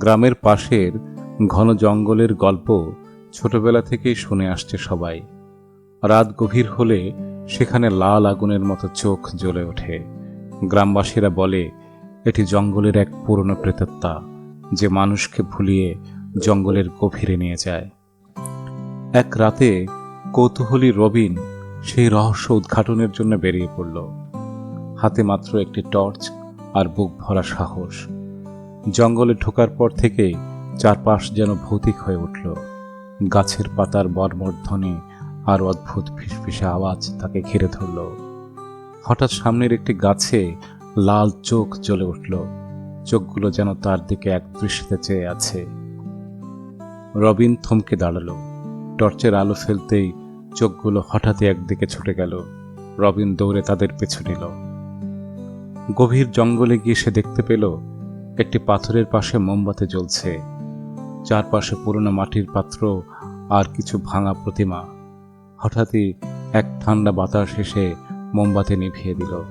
গ্রামের পাশের ঘন জঙ্গলের গল্প ছোটবেলা থেকেই শুনে আসছে সবাই। রাত গভীর হলে সেখানে লাল আগুনের মতো চোখ জ্বলে ওঠে। গ্রামবাসীরা বলে, এটি জঙ্গলের এক পুরনো প্রেতাত্মা যে মানুষকে ভুলিয়ে জঙ্গলের গভীরে নিয়ে যায়। এক রাতে কৌতূহলী রবিন সেই রহস্য উদ্ঘাটনের জন্য বেরিয়ে পড়ল। হাতে মাত্র একটি টর্চ আর বুক ভরা সাহস। জঙ্গলে ঢোকার পর থেকে চারপাশ যেন ভৌতিক হয়ে উঠল। গাছের পাতার বর্মর্ধ্বনি আর অদ্ভুত ফিসফিসে আওয়াজ তাকে ঘিরে ধরল। হঠাৎ সামনের একটি গাছে লাল চোখ জ্বলে উঠল। চোখগুলো যেন তার দিকে এক দৃষ্টিতে চেয়ে আছে। রবিন থমকে দাঁড়াল। টর্চের আলো ফেলতেই চোখগুলো হঠাৎই একদিকে ছুটে গেল। রবিন দৌড়ে তাদের পিছু নিল। গভীর জঙ্গলে গিয়ে সে দেখতে পেল একটি পাথরের পাশে মোমবাতি জ্বলছে। চারপাশে পুরনো মাটির পাত্র আর কিছু ভাঙা প্রতিমা। হঠাৎই এক ঠান্ডা বাতাস এসে মোমবাতি নিভিয়ে দিল।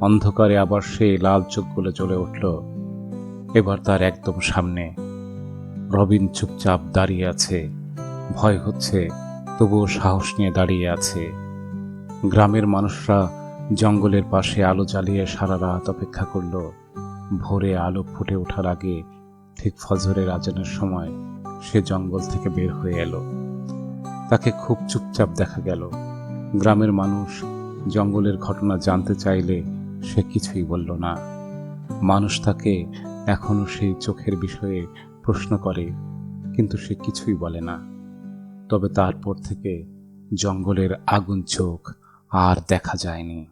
অন্ধকারে আবার সেই লাল চোখগুলো জ্বলে উঠল। এবার তার একদম সামনে। রবিন চুপচাপ দাঁড়িয়ে আছে। ভয় হচ্ছে, তবুও সাহস নিয়ে দাঁড়িয়ে আছে। গ্রামের মানুষরা জঙ্গলের পাশে আলো জ্বালিয়ে সারা রাত অপেক্ষা করল। ভোরে আলো ফুটে ওঠার আগে ঠিক ফজরের আজানের সময় সে জঙ্গল থেকে বের হয়ে এলো। তাকে খুব চুপচাপ দেখা গেল। গ্রামের মানুষ জঙ্গলের ঘটনা জানতে চাইলে সে কিছুই বলল না। মানুষ তাকে এখনও সেই চোখের বিষয়ে প্রশ্ন করে, কিন্তু সে কিছুই বলে না। তবে তারপর থেকে জঙ্গলের আগুন চোখ আর দেখা যায়নি।